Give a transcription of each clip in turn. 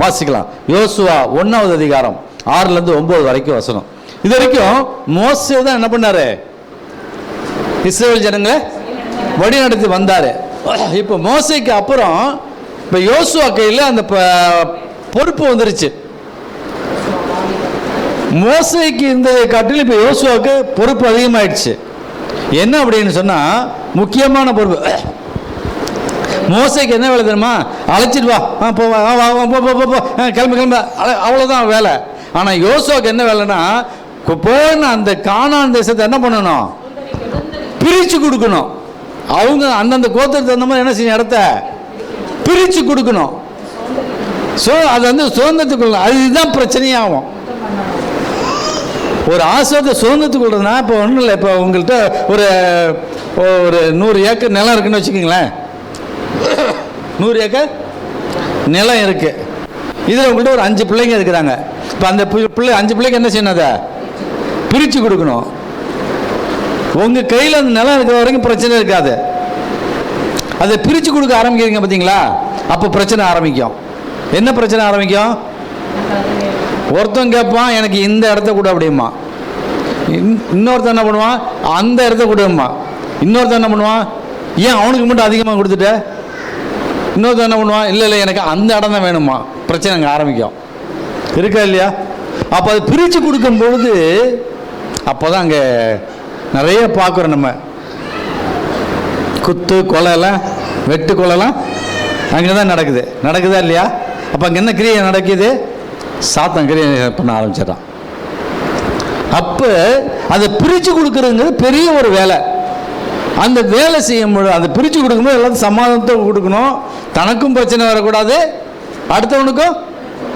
வாசிக்கலாம். யோசுவா ஒன்றாவது அதிகாரம் ஆறுலேருந்து ஒம்பது வரைக்கும் வசனம். இது வரைக்கும் மோசே தான் என்ன பண்ணாரு? இஸ்ரேல் ஜனங்களை வழி நடத்தி வந்தார். இப்போ மோசைக்கு அப்புறம் இப்போ யோசுவா கையில் அந்த ப- பொறுப்பு வந்துருச்சு. மோசைக்கு இந்த காட்டிலும் இப்போ யோசுவாவுக்கு பொறுப்பு அதிகமாயிடுச்சு. என்ன அப்படின்னு சொன்னால் முக்கியமான பொறுப்பு. மோசைக்கு என்ன வேலை தெரியுமா? அழைச்சிட்டு வா. ஆ, போ வா, வா, போ போ போ, கிளம்பு கிளம்பு. அவ்வளோதான் வேலை. ஆனால் யோசோக்கு என்ன வேலைன்னா போன அந்த காணான் தேசத்தை என்ன பண்ணணும்? பிரித்து கொடுக்கணும். அவங்க அந்தந்த கோத்திரத்தை தகுந்த மாதிரி என்ன செய்யணும்? இடத்த பிரித்து கொடுக்கணும். ஸோ அது வந்து சுதந்திரத்துக்குள்ள அதுதான் பிரச்சனையாகும். ஒரு ஆசிரியத்தை சுதந்திரத்துக்குள்ளதுனா இப்போ ஒன்றும் இல்லை இப்போ உங்கள்கிட்ட ஒரு ஒரு நூறு ஏக்கர் நிலம் இருக்குன்னு வச்சுக்கோங்களேன். நூறு ஏக்கர்? நிலம் இருக்குது இதில் உங்கள்கிட்ட ஒரு அஞ்சு பிள்ளைங்க இருக்கிறாங்க. இப்போ அந்த பிள்ளை அஞ்சு பிள்ளைங்க என்ன செய்யணும் அதை? பிரித்து கொடுக்கணும். உங்கள் கையில் அந்த நிலம் இருக்கிற வரைக்கும் பிரச்சனை இருக்காது. அதை பிரித்து கொடுக்க ஆரம்பிக்கிறீங்க பார்த்தீங்களா அப்போ பிரச்சனை ஆரம்பிக்கும். என்ன பிரச்சனை ஆரம்பிக்கும்? ஒருத்தன் கேட்பான் எனக்கு இந்த இடத்த கூட அப்படிமா இன்- இன்னொருத்தன் என்ன பண்ணுவான்? அந்த இடத்த கொடுமா இன்னொருத்தன் என்ன பண்ணுவான்? ஏன் அவனுக்கு மட்டும் அதிகமாக கொடுத்துட்ட? இன்னொருத்தர் என்ன பண்ணுவான்? இல்லை இல்லை எனக்கு அந்த இடம் தான் வேணுமா பிரச்சனை அங்கே ஆரம்பிக்கும். இருக்கா இல்லையா? அப்போ அது பிரித்து கொடுக்கும் பொழுது அப்போ தான் அங்கே நிறைய பார்க்குறோம் நம்ம. குத்து கொலைலாம் வெட்டு கொலைலாம் அங்கே தான் நடக்குது. நடக்குதா இல்லையா? அப்போ அங்கே என்ன கிரியை நடக்குது? சாத்தம் கிரியை பண்ண ஆரம்பிச்சிடறான். அப்போ அதை பிரித்து கொடுக்குறதுங்கிறது பெரிய ஒரு வேலை. அந்த வேலை செய்யும்போது அதை பிரித்து கொடுக்கும்போது எல்லாத்தையும் சமாதானத்தை கொடுக்கணும். தனக்கும் பிரச்சனை வரக்கூடாது. அடுத்தவனுக்கும்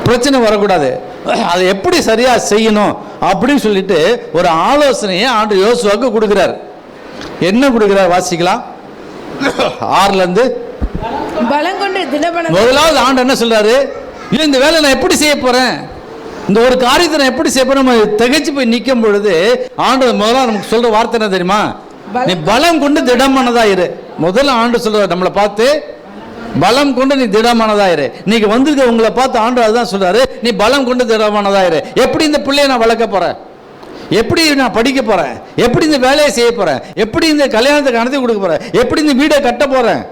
பிரச்சனை வரக்கூடாது. அதை எப்படி சரியாக செய்யணும் அப்படின்னு சொல்லிட்டு ஒரு ஆலோசனையை ஆண்டு யோசுவாவுக்கு கொடுக்குறார். என்ன கொடுக்குறார் வாசிக்கலாம். ஆறுலேருந்து முதலாவது ஆண்டு என்ன சொல்றாரு? "ஐயோ, இந்த வேலை நான் எப்படி செய்ய போறேன்? இந்த ஒரு காரியத்தை நான் எப்படி செய்ய போறேன்? நம்ம திகைச்சு போய் நிற்கும் பொழுது ஆண்டு முதல்ல நமக்கு சொல்ற வார்த்தை என்ன தெரியுமா? நீ பலம் கொண்டு திடமானதா இரு. முதல்ல ஆண்டு சொல்ற நம்மளை பார்த்து பலம் கொண்டு நீ திடமானதாயிரு நீங்க வந்திருக்க உங்களை பார்த்து ஆண்டு அதுதான் சொல்றாரு. நீ பலம் கொண்டு திடமானதாயிரு எப்படி இந்த பிள்ளையை நான் வளர்க்க போறேன்? எப்படி நான் படிக்க போறேன்? எப்படி இந்த வேலையை செய்ய போறேன்? எப்படி இந்த கல்யாணத்துக்கு நடத்தி கொடுக்க போறேன்? எப்படி இந்த வீடை கட்ட போறேன்?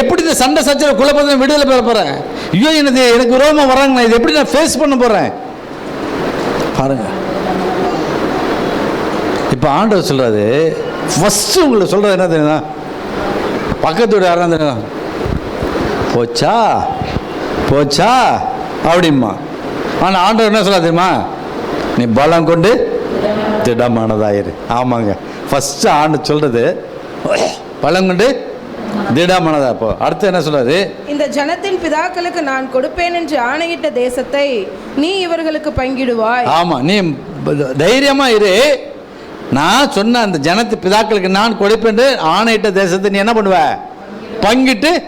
எப்படி இந்த சண்டை சச்சரவு குழப்பத்தை விடுதலை பெற போறேன்? ஐயோ எனக்கு எனக்கு விரோதமாக வராங்க நான் இதை எப்படி நான் ஃபேஸ் பண்ண போறேன்? பாருங்க. இப்போ ஆண்டவர் சொல்றாரு ஃபர்ஸ்ட் உங்களுக்கு சொல்றது என்ன தெரியுமா? பக்கத்து வீடு யாரா தெரியுமா? போச்சா? போச்சா? அப்படிம்மா ஆனால் ஆண்டவர் என்ன சொல்ல தெரியுமா? நீ பலம் கொண்டு திடமானதாயிரு ஆமாங்க. ஃபர்ஸ்ட் ஆண்டு சொல்றது பலம் கொண்டு திடமானதா இப்போ அடுத்து என்ன சொல்றாரு? இந்த ஜனத்தின் பிதாக்களுக்கு நான் கொடுப்பேன் என்று ஆணையிட்ட தேசத்தை நீ இவர்களுக்கு பங்கிடுவாய். ஆமா நீ தைரியமா இரு. நான் சொன்ன அந்த ஜனத்து பிதாக்களுக்கு நான் கொடுப்பேன் ஆணையிட்ட தேசத்தை நீ என்ன பண்ணுவ? பங்கிட்டு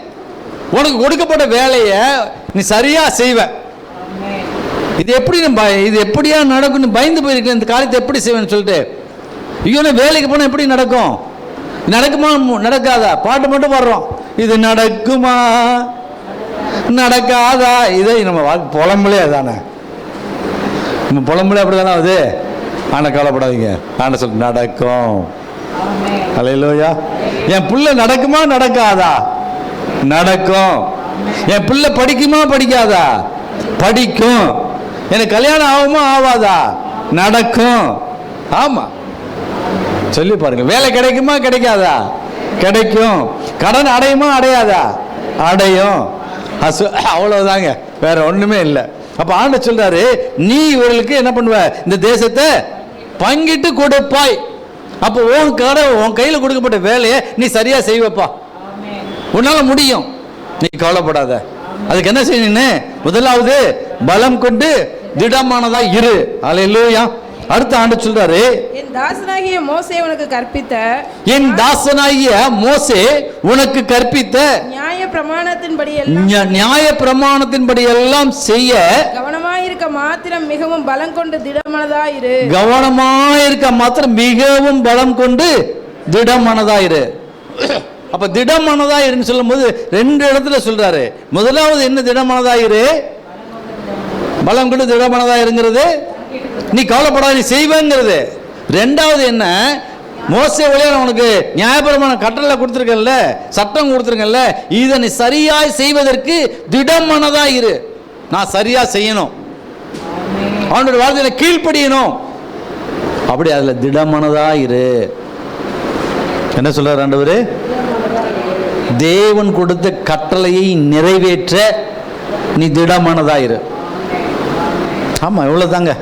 உனக்கு கொடுக்கப்பட்ட வேலையை நீ சரியா செய்வ. இது எப்படி நம்ம இது எப்படியா நடக்கும்னு பயந்து போயிருக்கேன். இந்த காலத்தை எப்படி செய்வேன்னு சொல்லிட்டு. ஐயோ வேலைக்கு போனால் எப்படி நடக்கும்? நடக்குமா? மு- நடக்காதா? பாட்டு மட்டும் பாடுறோம். இது நடக்குமா? நடக்காதா? இதை நம்ம புலம்புலே தானே நம்ம புலம்புல அப்படி தானே ஆகுது? ஆனால் கவலைப்படாதீங்க. ஆண்ட சொல் நடக்கும். அலையிலோயா என் பிள்ளை நடக்குமா நடக்காதா? நடக்கும். என் பிள்ளை படிக்குமா படிக்காதா? படிக்கும். எனக்கு கல்யாணம் ஆகுமா ஆகாதா? நடக்கும். ஆமாம் சொல்லி பாருங்க. வேலை கிடைக்குமா கிடைக்காதா? கிடைக்கும். கடன் அடையுமா அடையாதா? அடையும். அசு அவ்வளோதாங்க வேற ஒன்றுமே இல்லை. அப்போ ஆண்ட சொல்றாரு நீ இவர்களுக்கு என்ன பண்ணுவ? இந்த தேசத்தை பங்கிட்டு கொடுப்பாய். அப்போ உன் கடை உன் கையில் கொடுக்கப்பட்ட வேலையை நீ சரியா செய்வப்பா. உன்னால முடியும். நீ கவலைப்படாத. அதுக்கு என்ன செய்யணும்னு? முதலாவது பலம் கொண்டு திடமானதா இரு. அலையிலூயா அடுத்த ஆண்டு சொல்றாரு என் தாசனாகிய மோசே உனக்கு கற்பித்த என் தாசனாகிய மோசே உனக்கு கற்பித்த நியாய பிரமாணத்தின்படி எல்லாம் நியாய பிரமாணத்தின்படி எல்லாம் செய்ய இருக்க மாத்திரம் மிகவும் பலம் கொண்டு திடமனதாயிரு. கவனமாயிருக்க மாத்திரம் மிகவும் பலம் கொண்டு திடமானதாயிரு. அப்ப திடமானதா இருன்னு சொல்லும்போது ரெண்டு இடத்துல சொல்றாரு. முதலாவது என்ன திடமனதாயிரு? பலம் கொண்டு திடமானதாயிருங்கிறது. நீ கவலைப்படாத நீ செய்வேங்கிறது. ரெண்டாவது என்ன? மோசே வழியா உனக்கு நியாயபரமான கட்டளை கொடுத்துருக்கல சட்டம் கொடுத்துருக்கல இதை நீ சரியாய் செய்வதற்கு திடமானதா இரு நான் சரியா செய்யணும். அவனுடைய வார்த்தையில கீழ்ப்படியணும். அப்படி அதுல திடமானதா இரு. என்ன சொல்றாரு ஆண்டவர்? தேவன் கொடுத்த கட்டளையை நிறைவேற்ற நீ திடமானதா இரு. ஆமா இவ்வளவுதாங்க.